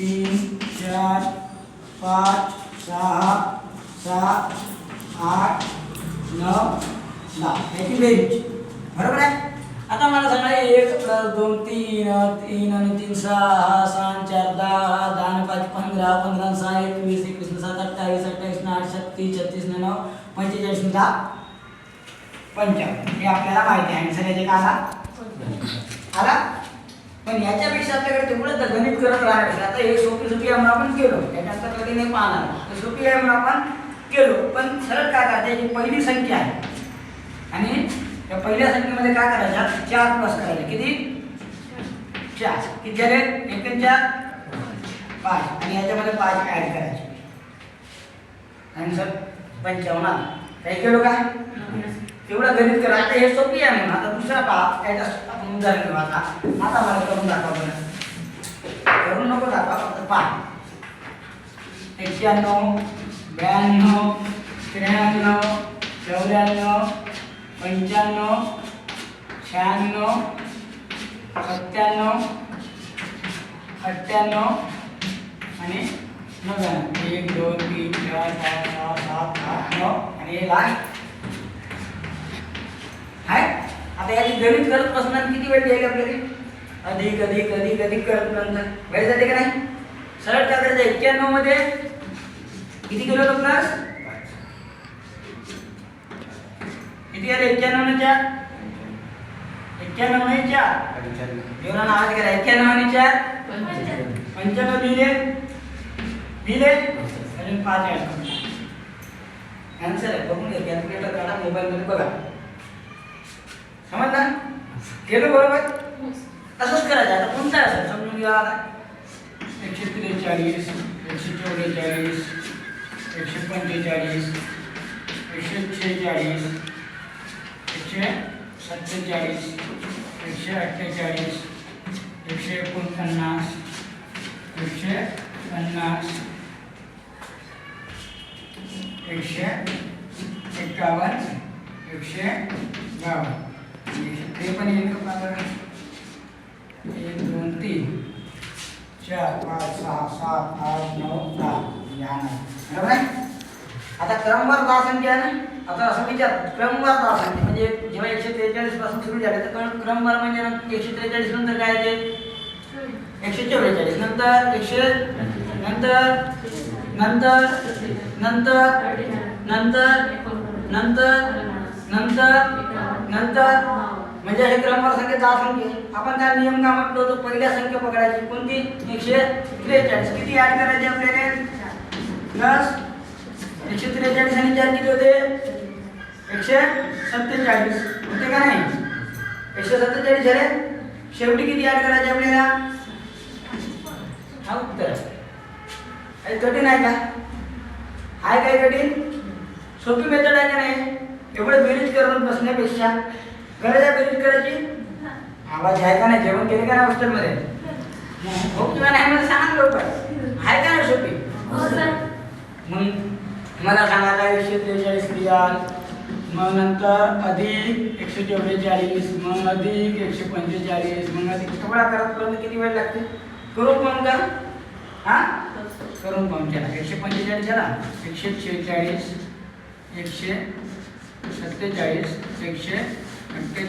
तीन चार पाच सहा सात आठ नऊ दहा. याची बेरीज बरोबर आहे? आता मला सांगा एक प्लस दोन तीन तीन आणि तीन सहा सहा चार दहा दहा पाच पंधरा पंधरा सहा एकवीस एकवीस सात अठ्ठावीस अठ्ठावीस आठ छत्तीस छत्तीस आणि नऊ पंचेचाळीस दहा. पंचावन्न. हे आपल्याला माहिती आहे. आणि याचे का आला? आला? पण याच्यापेक्षा आपल्याकडे तेवढं तर गणित करत राहण्यापेक्षा आता हे सोपी सोपी आहे आपण केलो त्याच्यानंतर कधी नाही पाहणार. तर सोपी आहे म्हणून आपण केलो पण सरळ काय करायचं? ही पहिली संख्या आहे. आणि त्या पहिल्या संख्येमध्ये काय करायचं? चार प्लस करायचे. किती? चार. किती झाले? एक चार? पाच. आणि याच्यामध्ये पाच ॲड करायचे. सर पंचावन्न काही केलो काय तेवढं गणित करा. आता हे सोपी आहे म्हणून. आता दुसरा पहा. त्याच्या आपण उदाहरण आता आता मला करून दाखवा बरं. करून नको दाखवा फक्त पहा. एक्क्याण्णव ब्याण्णव त्र्याण्णव चौऱ्याण्णव पंच्याण्णव शहाण्णव सत्त्याण्णव अठ्ठ्याण्णव आणि नव्याण्णव. एक दोन तीन चार पाच सहा सात आठ नऊ. आणि हे लास्ट आहे आता याची गणित करत बसणार किती वेळ जाईल आपल्याला? अधिक अधिक अधिक अधिक करत नंतर. वेळ जाते का नाही? सरळ काय करायचं एक्क्याण्णवमध्ये. किती केलं होतं प्लस किती आले? एक्क्याण्णव ने चार. एक्क्याण्णव ने चार. जेवणाला आवाज करा एक्क्याण्णव आणि चार. पंच्याण्णव लिहिले. लिहिले. अजून पाच आन्सर आहे. बघून घ्या. कॅल्क्युलेटर काढा मोबाईलमध्ये बघा. समजलं केलं बरोबर तसंच करायचं आता कोणतं आहे असं समजून घ्या आता एकशे त्रेचाळीस एकशे चौवेचाळीस एकशे पंचेचाळीस एकशे शेहेचाळीस एकशे सत्तेचाळीस एकशे अठ्ठेचाळीस एकशे एकोणपन्नास एकशे पन्नास एकशे एकावन्न एकशे बावन्न ते पण येईल का एक दोन तीन. चार पाच सहा सात आठ नऊ दहा. या बरोबर आहे? आता क्रमवार दहा संख्या आहे ना? आता असं विचार. क्रमवार दहा संख्या. म्हणजे जेव्हा एकशे त्रेचाळीसपासून सुरू झाले तर क्रमवार म्हणजे एकशे त्रेचाळीस नंतर काय येते एकशे चव्वेचाळीस नंतर एकशे नंतर नंतर नंतर नंतर नंतर नंतर नंतर म्हणजे हे क्रमवार संख्या दहा संख्या. आपण काय नियम का म्हटलं होतं पहिल्या संख्या पकडायची. कोणती? एकशे त्रेचाळीस. किती ऍड करायचे आपल्याला? प्लस एकशे त्रेचाळीस आणि चार किती होते? एकशे सत्तेचाळीस. होते का नाही? एकशे सत्तेचाळीस झाले. शेवटी किती ऍड करायचे आपल्याला? हा उत्तर. काही कठीण आहे का? आहे काही कठीण? सोपी मेथड आहे का नाही? एवढं बेरीज करत बसण्यापेक्षा गरज आहे बेरीज करायची? आवाज आहे का नाही? जेवण केले का नाही हॉस्टेलमध्ये? हो किंवा नाही मला सांगा लवकर. आहे का नाही सोपी मग मला सांगायला एकशे त्रेचाळीस रियाल मग नंतर अधिक एकशे चौवेचाळीस मग अधिक एकशे पंचेचाळीस मग अधिक सगळा करत पर्यंत किती वेळ लागते? करून पण का हा? करून पाहून चला एकशे पंचेचाळीस झाला. एकशे शेहेचाळीस एकशे सत्तेचाळीस एकशे अठ्ठे